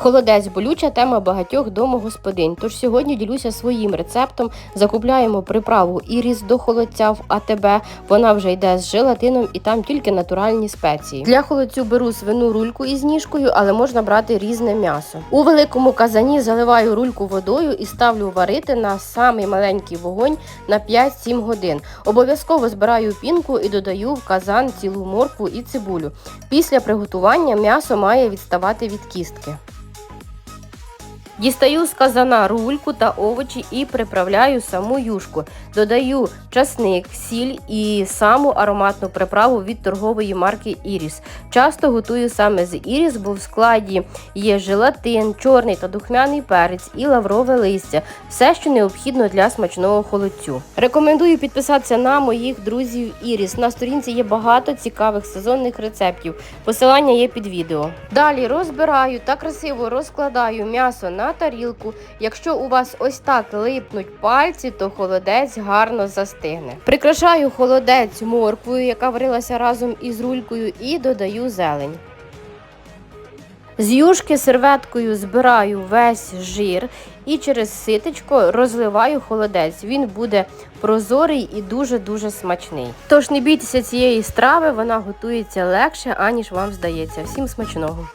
Холодець болюча тема багатьох домогосподинь. Тож сьогодні ділюся своїм рецептом. Закупляємо приправу іріс до холодця в АТБ. Вона вже йде з желатином і там тільки натуральні спеції. Для холодцю беру свину рульку із ніжкою, але можна брати різне м'ясо. У великому казані заливаю рульку водою і ставлю варити на самий маленький вогонь на 5-7 годин. Обов'язково збираю пінку і додаю в казан цілу моркву і цибулю. Після приготування м'ясо має відставати від кістки. Дістаю з казана рульку та овочі і приправляю саму юшку. Додаю часник, сіль і саму ароматну приправу від торгової марки Іріс. Часто готую саме з Іріс, бо в складі є желатин, чорний та духмяний перець і лаврове листя. Все, що необхідно для смачного холодцю. Рекомендую підписатися на моїх друзів Іріс. На сторінці є багато цікавих сезонних рецептів. Посилання є під відео. Далі розбираю та красиво розкладаю м'ясо на тарілку. Якщо у вас ось так липнуть пальці, то холодець гарно застигне. Прикрашаю холодець морквою, яка варилася разом із рулькою, і додаю зелень. З юшки серветкою збираю весь жир і через ситечко розливаю холодець. Він буде прозорий і дуже-дуже смачний. Тож не бійтеся цієї страви, вона готується легше, аніж вам здається. Всім смачного!